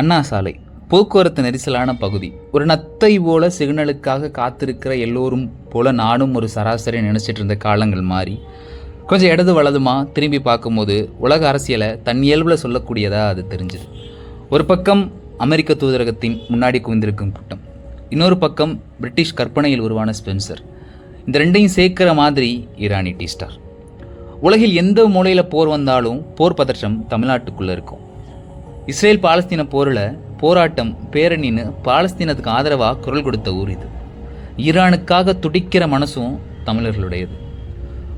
அண்ணா சாலை போக்குவரத்து நெரிசலான பகுதி. ஒரு நத்தை போல சிக்னலுக்காக காத்திருக்கிற எல்லோரும் போல நானும் ஒரு சராசரி நினச்சிட்டு இருந்த காலங்கள் மாறி கொஞ்சம் இடது வலதுமா திரும்பி பார்க்கும்போது உலக அரசியலை தன் இயல்பில் சொல்லக்கூடியதாக அது தெரிஞ்சுது. ஒரு பக்கம் அமெரிக்க தூதரகத்தின் முன்னாடி குவிந்திருக்கும் கூட்டம் இன்னொரு பக்கம் பிரிட்டிஷ் கற்பனையில் உருவான ஸ்பென்சர் இந்த ரெண்டையும் சேர்க்கிற மாதிரி ஈரானி டீ ஸ்டார். உலகில் எந்த மூலையில் போர் வந்தாலும் போர் பதற்றம் தமிழ்நாட்டுக்குள்ளே இருக்கும். இஸ்ரேல் பாலஸ்தீன போரில் போராட்டம் பேரணின்னு பாலஸ்தீனத்துக்கு ஆதரவாக குரல் கொடுத்த ஊர் இது. ஈரானுக்காக துடிக்கிற மனசும் தமிழர்களுடையது.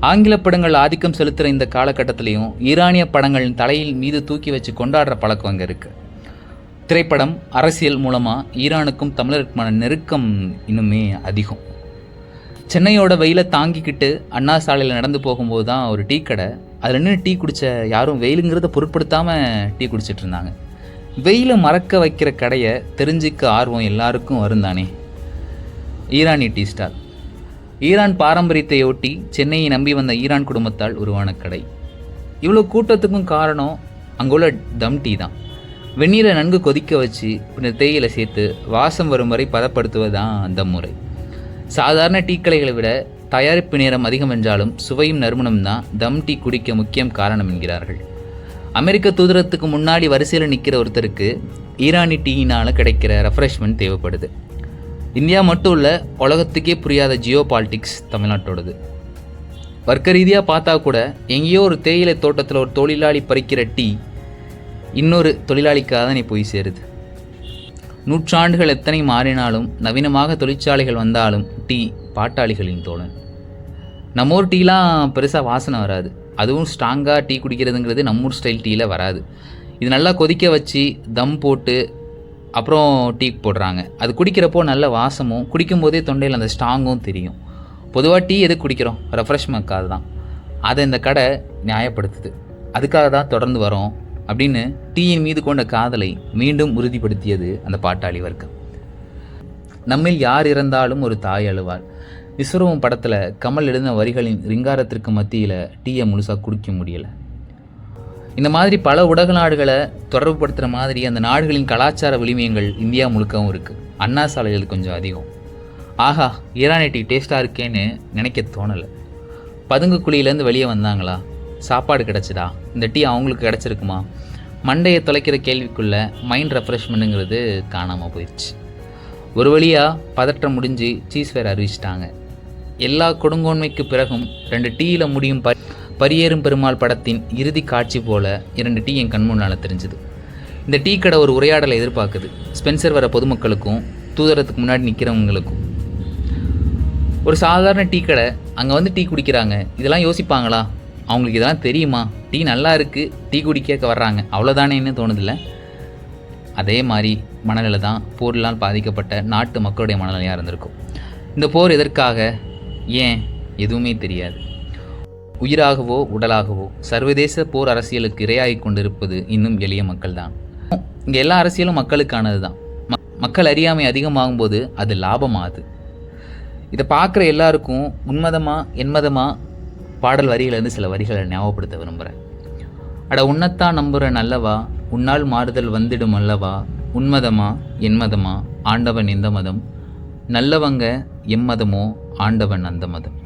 ஆங்கில படங்கள் ஆதிக்கம் செலுத்துகிற இந்த காலகட்டத்திலையும் ஈரானிய படங்கள் தலையில் மீது தூக்கி வச்சு கொண்டாடுற பழக்கம் அங்கே இருக்குது திரைப்படம் அரசியல் மூலமாக ஈரானுக்கும் தமிழருக்குமான நெருக்கம் இன்னுமே அதிகம். சென்னையோட வெயிலை தாங்கிக்கிட்டு அண்ணா சாலையில் நடந்து போகும்போது தான் ஒரு டீ கடை. அதில் நின்று டீ குடித்த யாரும் வெயிலுங்கிறத பொருட்படுத்தாமல் டீ குடிச்சிட்டு இருந்தாங்க. வெயிலை மறக்க வைக்கிற கடையை தெரிஞ்சிக்க ஆர்வம் எல்லாருக்கும் வரும் தானே. ஈரானி டீ ஸ்டால் ஈரான் பாரம்பரியத்தையொட்டி சென்னையை நம்பி வந்த ஈரான் குடும்பத்தால் உருவான கடை. இவ்வளோ கூட்டத்துக்கும் காரணம் அங்குள்ள தம் டீ தான். வெந்நீரை நன்கு கொதிக்க வச்சு பின்னர் தேயிலை சேர்த்து வாசம் வரும் வரை பதப்படுத்துவது தான் அந்த முறை. சாதாரண டீ கடைகளை விட தயாரிப்பு நேரம் அதிகம் என்றாலும் சுவையும் நறுமணம் தான் தம் டீ குடிக்க முக்கியம் காரணம் என்கிறார்கள். அமெரிக்க தூதரத்துக்கு முன்னாடி வரிசையில் நிற்கிற ஒருத்தருக்கு ஈரானி டீயினால் கிடைக்கிற ரெஃப்ரெஷ்மெண்ட் தேவைப்படுது. இந்தியா மட்டும் இல்லை உலகத்துக்கே புரியாத ஜியோ பாலிட்டிக்ஸ் தமிழ்நாட்டோடது. வர்க்க ரீதியாக பார்த்தா கூட எங்கேயோ ஒரு தேயிலை தோட்டத்தில் ஒரு தொழிலாளி பறிக்கிற டீ இன்னொரு தொழிலாளிக்காக தான் நீ போய் சேருது. நூற்றாண்டுகள் எத்தனை மாறினாலும் நவீனமாக தொழிற்சாலைகள் வந்தாலும் டீ பாட்டாளிகளின் தோழன். நம்ம ஊர் டீலாம் பெருசாக வாசனை வராது. அதுவும் ஸ்ட்ராங்காக டீ குடிக்கிறதுங்கிறது நம்ம ஊர் ஸ்டைல் டீயில் வராது. இது நல்லா கொதிக்க வச்சு தம் போட்டு அப்புறம் டீ போடுறாங்க. அது குடிக்கிறப்போ நல்ல வாசமும் குடிக்கும்போதே தொண்டையில் அந்த ஸ்ட்ராங்கும் தெரியும். பொதுவாக டீ எதுக்கு குடிக்கிறோம்? ரெஃப்ரெஷ்மெண்ட்காக தான் அதை இந்த கடை நியாயப்படுத்துது. அதுக்காக தான் தொடர்ந்து வரோம். அப்படின்னு டீயின் மீது கொண்ட காதலை மீண்டும் உறுதிப்படுத்தியது அந்த பாட்டாளி வர்க்கம். நம்மில் யார் இறந்தாலும் ஒரு தாய் அழுவாள். விஸ்வரூபம் படத்தில் கமல் எழுதின வரிகளின் ரிங்காரத்திற்கு மத்தியில் டீயை முழுசாக குடிக்க முடியலை. இந்த மாதிரி பல உலக நாடுகளை தொடர்புபடுத்துகிற மாதிரி அந்த நாடுகளின் கலாச்சார விளிமியங்கள் இந்தியா முழுக்கவும் இருக்குது அண்ணா சாலைகள் கொஞ்சம் அதிகம். ஆஹா ஈரானி டீ டேஸ்ட்டாக இருக்கேன்னு நினைக்க தோணலை. பதுங்கு குழியிலேருந்து வெளியே வந்தாங்களா? சாப்பாடு கிடச்சிதா? இந்த டீ அவங்களுக்கு கிடச்சிருக்குமா? மண்டையை தொலைக்கிற கேள்விக்குள்ளே மைண்ட் ரெஃப்ரெஷ்மெண்ட்டுங்கிறது காணாமல் போயிடுச்சு. ஒரு வழியாக பதற்றம் முடிஞ்சு சீஸ் வேறு அறிவிச்சிட்டாங்க எல்லா கொடுங்கோன்மைக்கு பிறகும் ரெண்டு டீயில் முடியும் ப பரியேறும் பெருமாள் படத்தின் இறுதி காட்சி போல இரண்டு டீ என் கண் முன்னால் தெரிஞ்சுது. இந்த டீ கடை ஒரு உரையாடலை எதிர்பார்க்குது. ஸ்பென்சர் வர பொதுமக்களுக்கும் தூதரத்துக்கு முன்னாடி நிற்கிறவங்களுக்கும் ஒரு சாதாரண டீ கடை அங்கே வந்து டீ குடிக்கிறாங்க. இதெல்லாம் யோசிப்பாங்களா? அவங்களுக்கு இதெல்லாம் தெரியுமா? டீ நல்லா இருக்குது டீ குடிக்க வர்றாங்க. அவ்வளோதானேன்னு தோணுதில்ல? அதே மாதிரி மனநிலை தான் போரினால் பாதிக்கப்பட்ட நாட்டு மக்களுடைய மனநிலையாக இருந்திருக்கும். இந்த போர் எதற்காக? ஏன்? எதுவுமே தெரியாது. உயிராகவோ உடலாகவோ சர்வதேச போர் அரசியலுக்கு இரையாகி கொண்டிருப்பது இன்னும் எளிய மக்கள் தான். இங்கே எல்லா அரசியலும் மக்களுக்கானது தான். மக்கள் அறியாமை அதிகமாகும்போது அது லாபமாகுது. இதை பார்க்குற எல்லாருக்கும் உன்மதமாக என்மதமாக பாடல் வரியிலேருந்து சில வரிகளை ஞாபகப்படுத்த விரும்புகிறேன் அட உன்னத்தான் நம்புகிற நல்லவா உன்னால் மாறுதல் வந்துடும் அல்லவா? உன்மதமா? என்மதமா? ஆண்டவன் இந்த மதம்? நல்லவங்க எம்மதமோ ஆண்டவன் அந்த மதம்.